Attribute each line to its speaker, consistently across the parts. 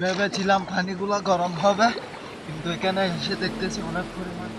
Speaker 1: ভেবেছিলাম পানিগুলো গরম হবে, কিন্তু এখানে এসে দেখতেছি অনেক পরিমাণ।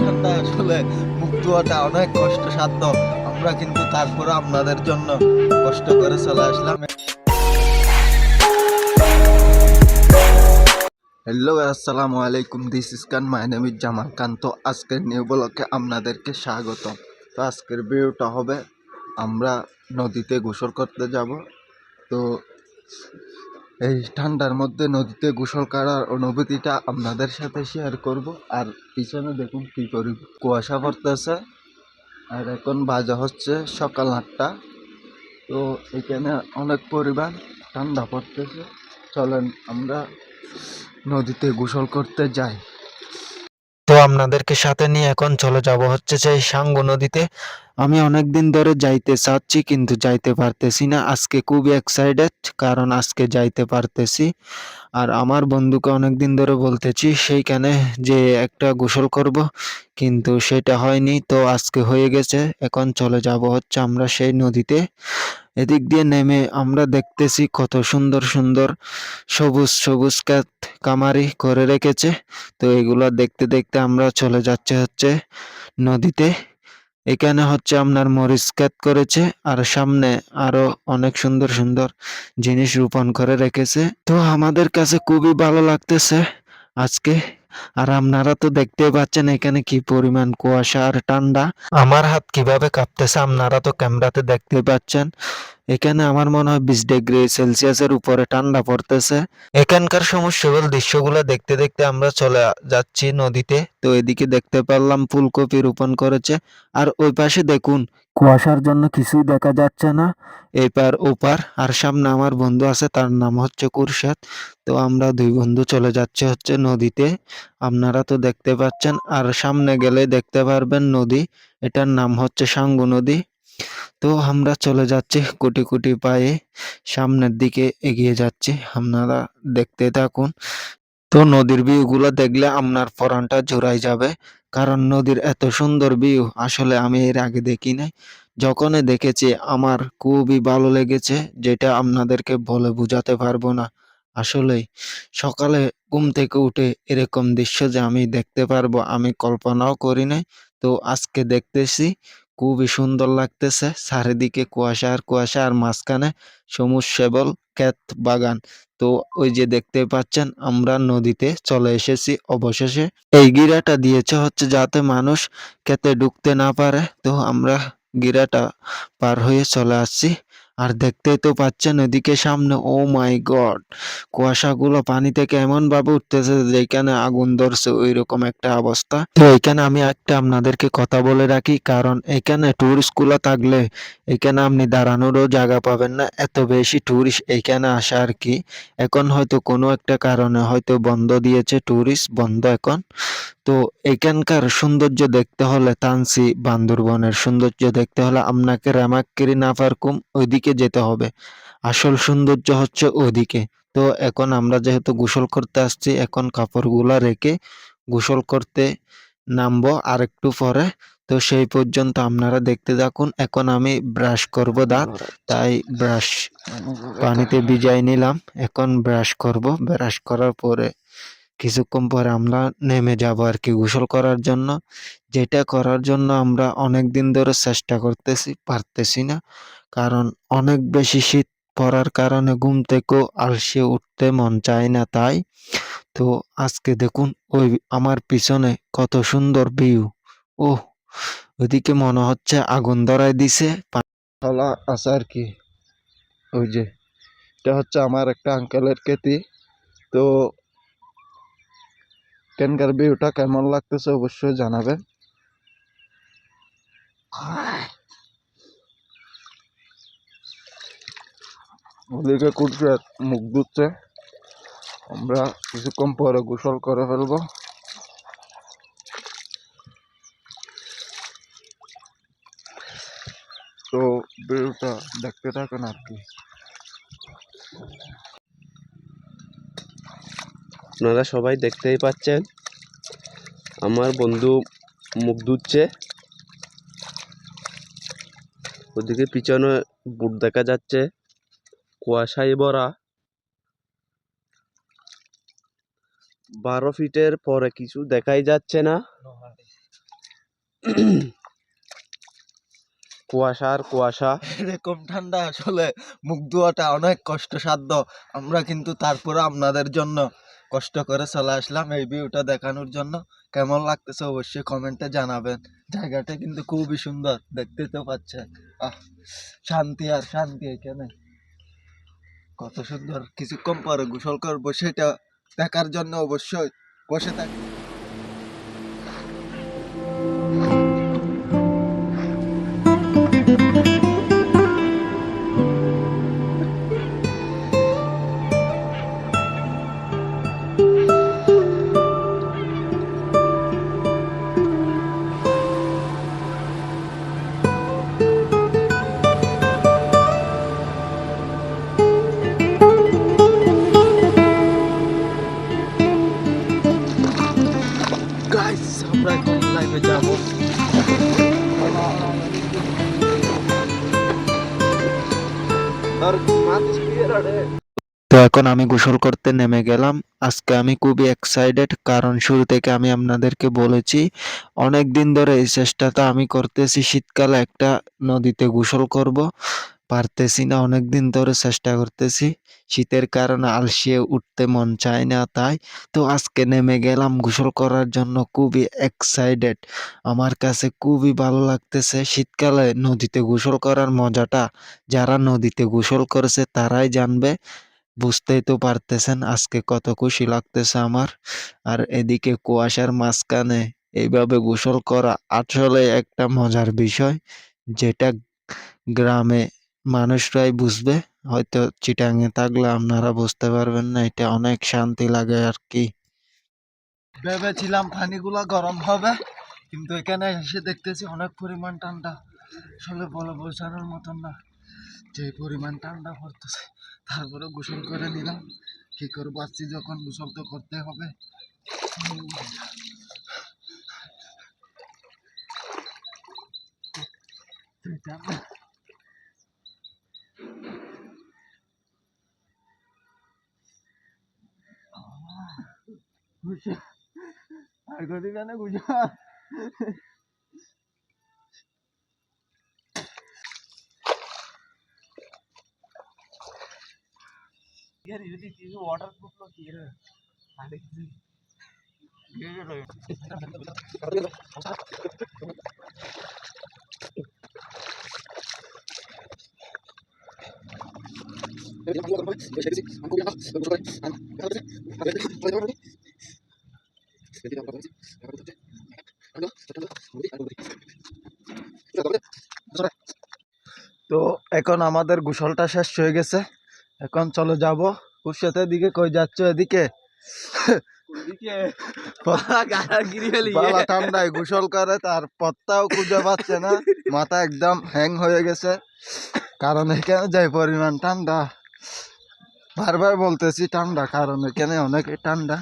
Speaker 1: ঠান্ডা আসলে, মুখ ধোয়াটা অনেক আমরা কিন্তু তারপরে আপনাদের জন্য কষ্ট করে চলে আসলাম। হ্যালো আসসালামু আলাইকুম দিস ইস খান জামাল আজকের নিউ ব্লকে আপনাদেরকে স্বাগতম। তো আজকের ভিডিওটা হবে আমরা নদীতে গোসল করতে যাব। তো এই ঠান্ডার মধ্যে নদীতে গোসল করার অনুভূতিটা আপনাদের সাথে শেয়ার করব। আর পিছনে দেখুন কী করি কুয়াশা পড়তেছে। আর এখন বাজে হচ্ছে সকাল আটটা। তো এখানে অনেক পরিমাণ ঠান্ডা পড়তেছে। চলেন আমরা নদীতে গোসল করতে যাই। আপনাদেরকে সাথে নিয়ে এখন চলে যাব হচ্ছে সেই সাঙ্গু নদীতে। আমি অনেক দিন ধরে যাইতে চাচ্ছি, কিন্তু যাইতে পারতেছি না। আজকে খুবই এক্সাইটেড কারণ আজকে যাইতে পারতেছি। আর আমার বন্ধুকে অনেক দিন ধরে বলতেছি, সেইখানে যে একটা গোসল করব। কিন্তু সেটা হয়নি, তো আজকে হয়ে গেছে। এখন চলে যাব হচ্ছে আমরা সেই নদীতে। এদিক দিয়ে নেমে আমরা দেখতেছি কত সুন্দর সুন্দর সবুজ সবুজ কাত কামারি করে রেখেছে। তো এগুলো দেখতে দেখতে আমরা চলে যাচ্ছে হচ্ছে নদীতে। এখানে হচ্ছে আপনার মরিচ ক্ষেত করেছে আর সামনে আরও অনেক সুন্দর সুন্দর জিনিস রোপণ করে রেখেছে। তো আমাদের কাছে খুবই ভালো লাগতেছে আজকে। আর আপনারা তো দেখতে পাচ্ছেন এখানে কি পরিমাণ কুয়াশা আর ঠান্ডা। আমার হাত কীভাবে কাঁপতেছে আপনারা তো ক্যামেরাতে দেখতে পাচ্ছেন। এখানে আমার মনে হয় বিশ ডিগ্রি সেলসিয়াসের উপরে ঠান্ডা পড়তেছে। এখানকার সমস্যাগুলো দৃশ্যগুলো দেখতে দেখতে আমরা চলে যাচ্ছি নদীতে। তো এদিকে দেখতে পারলাম ফুলকপি রোপণ করেছে। আর ওই পাশে দেখুন, কুয়াশার জন্য কিছুই দেখা যাচ্ছে না। এপার ওপার আর সামনে আমার বন্ধু আছে, তার নাম হচ্ছে কুরশাদ। তো আমরা দুই বন্ধু চলে যাচ্ছে হচ্ছে নদীতে। আপনারা তো দেখতে পাচ্ছেন। আর সামনে গেলে দেখতে পারবেন নদী। এটার নাম হচ্ছে সাঙ্গু নদী। তো আমরা চলে যাচ্ছি কোটি কোটি পায়ে। সামনের দিকে এগিয়ে যাচ্ছি। আপনারা দেখতে থাকুন। তো নদীর ভিউগুলো দেখলে আপনার পরানটা জোড়াই যাবে। কারণ নদীর এত সুন্দর ভিউ আসলে আমি এর আগে দেখি নাই। যখনই দেখেছি আমার খুবই ভালো লেগেছে, যেটা আপনাদেরকে বলে বোঝাতে পারব না। আসলেই সকালে ঘুম থেকে উঠে এরকম দৃশ্য যে আমি দেখতে পারব, আমি কল্পনাও করি নাই। তো আজকে দেখতেছি খুবই সুন্দর লাগতেছে। চারিদিকে কুয়াশা আর কুয়াশা, আর মাঝখানে সমুজ সেবল ক্ষেত বাগান। তো ওই যে দেখতে পাচ্ছেন, আমরা নদীতে চলে এসেছি অবশেষে। এই গিরাটা দিয়েছে হচ্ছে যাতে মানুষ ক্ষেতে ঢুকতে না পারে। তো আমরা গিরাটা পার হয়ে চলে আসছি। আর দেখতেই তো পাচ্ছেন ওদিকে সামনে, ও মাই গড, কুয়াশাগুলো পানি থেকে এমন ভাবে উঠতেছে যেখানে আগুন ধরছে ওই রকম একটা অবস্থা। তো এখানে আমি একটা আপনাদেরকে কথা বলে রাখি, কারণ এখানে টুরিস্টগুলো থাকলে এখানে আপনি দাঁড়ানোরও জায়গা পাবেন না, এত বেশি টুরিস্ট এখানে আসা আর কি। এখন হয়তো কোনো একটা কারণে হয়তো বন্ধ দিয়েছে টুরিস্ট বন্ধ এখন। তো এখানকার সৌন্দর্য দেখতে হলে তানসি বান্দরবনের সৌন্দর্য দেখতে হলে আপনাকে রামাক্কিরি নাফারকুম ওইদিকে যেতে হবে। আসল সৌন্দর্য হচ্ছে ওইদিকে। তো এখন আমরা যেহেতু গোসল করতে আসছি এখন কাপড়গুলা রেখে গোসল করতে নামবো আর একটু পরে। তো সেই পর্যন্ত আপনারা দেখতে থাকুন। এখন আমি ব্রাশ করব দাঁত তাই ব্রাশ পানিতে ভিজাই নিলাম। এখন ব্রাশ করব। ব্রাশ করার পরে কিছুক্ষণ পরে আমরা নেমে যাব আর কি গোসল করার জন্য। যেটা করার জন্য আমরা অনেক দিন ধরে চেষ্টা করতেছি, পারতেছি না। কারণ অনেক বেশি শীত পড়ার কারণে ঘুম থেকেও আলসে উঠতে মন চায় না তাই। তো আজকে দেখুন, ওই আমার পিছনে কত সুন্দর ভিউ ও ওইদিকে মনে হচ্ছে আগুন ধরাই দিছে। ফলা আছে আর কি ওই যে, এটা হচ্ছে আমার একটা আঙ্কেলের খেতি। তো এখানকার ভিউটা কেমন লাগতেছে অবশ্যই জানাবেন ওদিকে কুটছে মুখ ধুচ্ছে। আমরা কিছুক্ষণ পরে গোসল করে ফেলব। তো ভিউটা দেখতে থাকেন আর কি।
Speaker 2: আপনারা সবাই দেখতেই পাচ্ছেন। আমার বন্ধু মুখ ধুচ্ছে। ওদিকে পিছনে বুট দেখা যাচ্ছে। কুয়াশায় ভরা। বারো ফিটের পরে কিছু দেখাই যাচ্ছে না। কুয়াশার কুয়াশা।
Speaker 3: এরকম ঠান্ডা আসলে মুখ ধোয়াটা অনেক কষ্টসাধ্য। আমরা কিন্তু তারপরে আপনাদের জন্য কষ্ট করে চলে আসলাম এই ভিউটা দেখানোর জন্য। কেমন লাগতেছে অবশ্যই কমেন্টে জানাবেন। জায়গাটা কিন্তু খুবই সুন্দর, দেখতে তো পাচ্ছে আহ, শান্তি আর শান্তি এখানে। কত সুন্দর, কিছুক্ষণ পরে গোসল করব, সেটা দেখার জন্য অবশ্যই বসে থাকি এখন আমি গোসল করতে নেমে গেলাম। আজকে আমি খুবই এক্সাইটেড কারণ শুরু থেকে আমি আপনাদেরকে বলেছি, অনেক দিন ধরে এই চেষ্টাটা আমি করতেছি, শীতকালে একটা নদীতে গোসল করব। পারতেছি না, অনেক দিন ধরে চেষ্টা করতেছি। শীতের কারণে আলসিয়ে উঠতে মন চায় না তাই। তো আজকে নেমে গেলাম গোসল করার জন্য খুবই এক্সাইটেড আমার কাছে খুবই ভালো লাগতেছে, শীতকালে নদীতে গোসল করার মজাটা, যারা নদীতে গোসল করেছে তারাই জানবে। বুঝতেই তো পারতেছেন আজকে কত খুশি লাগতেছে আমার। আর এদিকে কুয়াশার মাঝখানে এইভাবে গোসল করা আসলে একটা মজার বিষয়, যেটা গ্রামে মানুষরাই বুঝবে। হয়তো চিটাঙে থাকলে আপনারা বুঝতে পারবেন না, এটা অনেক শান্তি লাগে আর কি। ভেবেছিলাম পানিগুলা গরম হবে, কিন্তু এখানে এসে দেখতেছি অনেক পরিমাণ ঠান্ডা। আসলে বলে বোঝানোর মতন না, যে পরিমাণ ঠান্ডা পড়তেছে। তারপরে গোসল করে নিলাম। কি করব, আসছি যখন গোসল তো করতে হবে। আর করি কেন তো এখন আমাদের গুসলটা শেষ হয়ে গেছে। এখন চলে যাব। কুশিয়াতের দিকে কই যাচ্ছ এদিকে? ঠান্ডায় গোসল করে তার পত্তাও খুঁজে পাচ্ছে না। মাথা একদম হ্যাং হয়ে গেছে। কারণ এখানে যে পরিমাণ ঠান্ডা। বারবার বলতেছি ঠান্ডা কারণ এখানে অনেক ঠান্ডা।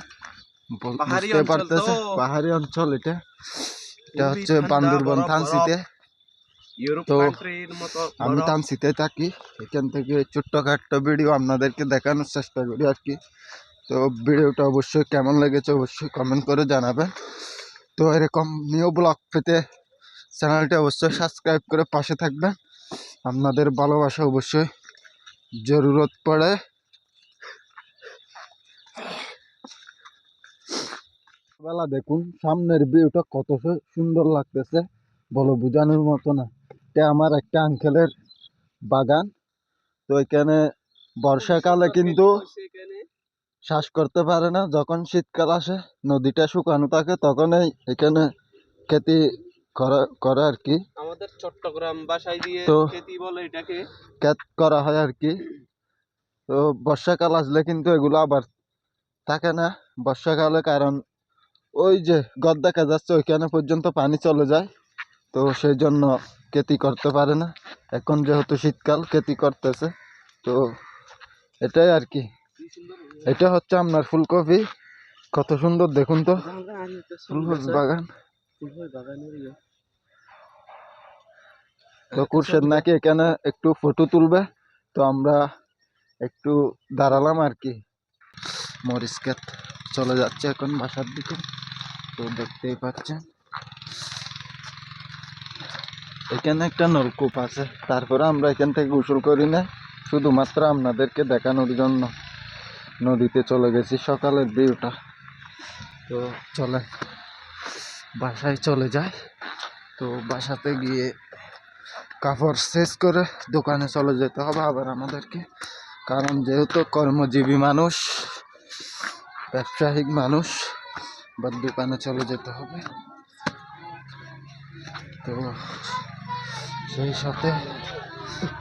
Speaker 2: পাহাড়ি
Speaker 3: বুঝতে পারতেছে পাহাড়ি অঞ্চল এটা। এটা হচ্ছে বান্দরবন থানসিতে তো আমি। টানসিতে থাকি। এখান থেকে ছোট্টখাট্ট ভিডিও আপনাদেরকে দেখানোর চেষ্টা করি আর কি। তো ভিডিওটা অবশ্যই কেমন লেগেছে অবশ্যই কমেন্ট করে জানাবেন। তো এরকম নিউ ব্লগ পেতে চ্যানেলটি অবশ্যই সাবস্ক্রাইব করে পাশে থাকবেন। আপনাদের ভালোবাসা অবশ্যই জরুরত পড়ে। বেলা দেখুন সামনের ভিউটা কত সুন্দর লাগতেছে। বলো বোঝানোর মতো না। এটা আমার একটা আঙ্কেলের বাগান। তো এখানে বর্ষাকালে কিন্তু শ্বাস করতে পারে না। যখন শীতকাল আসে নদীটা শুকানো থাকে তখনই এখানে খেতি করা করে আর কি।
Speaker 2: আমাদের চট্টগ্রাম দিয়ে খেতি বলে এটাকে।
Speaker 3: ক্ষেত করা হয় আর কি। তো বর্ষাকাল আসলে কিন্তু এগুলো আবার থাকে না বর্ষাকালে কারণ ওই যে গদ দেখা যাচ্ছে ওইখানে পর্যন্ত পানি চলে যায়। তো সেই জন্য খেতি করতে পারে না। এখন যেহেতু শীতকাল, খেতি করতেছে। তো এটাই আর কি। এটা হচ্ছে আপনার ফুলকপি। কত সুন্দর দেখুন তো। ফুলকপি বাগান। তো কুরশেদ নাকি এখানে একটু ফটো তুলবে। তো আমরা একটু দাঁড়ালাম আর কি। মরিচ চলে যাচ্ছে এখন বাসার দিকে। তো দেখতেই পাচ্ছেন। এখানে একটা নলকূপ আছে। তারপরে আমরা এখান থেকে গোসল করি না, শুধুমাত্র আপনাদেরকে দেখানোর জন্য। নদীতে চলে গেছি সকালের ভিউটা। তো চলে বাসায় চলে যায় তো বাসাতে গিয়ে কাপড় শেষ করে দোকানে চলে যেতে হবে আবার আমাদেরকে। কারণ যেহেতু কর্মজীবী মানুষ, ব্যবসায়িক মানুষ বা দোকানে চলে যেতে হবে। তো সেই সাথে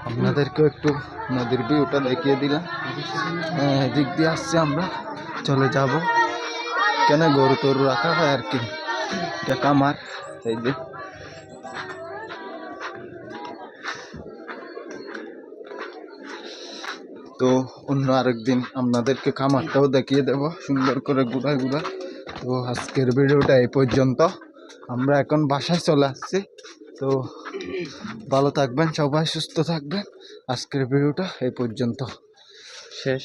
Speaker 3: আপনাদেরকেও একটু নদীর ভিউটা দেখিয়ে দিলাম। হ্যাঁ এদিক দিয়ে আসছি আমরা। চলে যাব। কেন গরু তরু রাখা হয় আর কি? এটা কামার, এই যে। তো অন্য আরেকদিন আপনাদেরকে খামারটাও দেখিয়ে দেব। সুন্দর করে ঘুরায় ঘুরায়। তো আজকের ভিডিওটা এই পর্যন্ত। আমরা এখন বাসায় চলে আসছি। তো ভালো থাকবেন সবাই সুস্থ থাকবেন। আজকের ভিডিওটা এই পর্যন্ত।
Speaker 2: শেষ।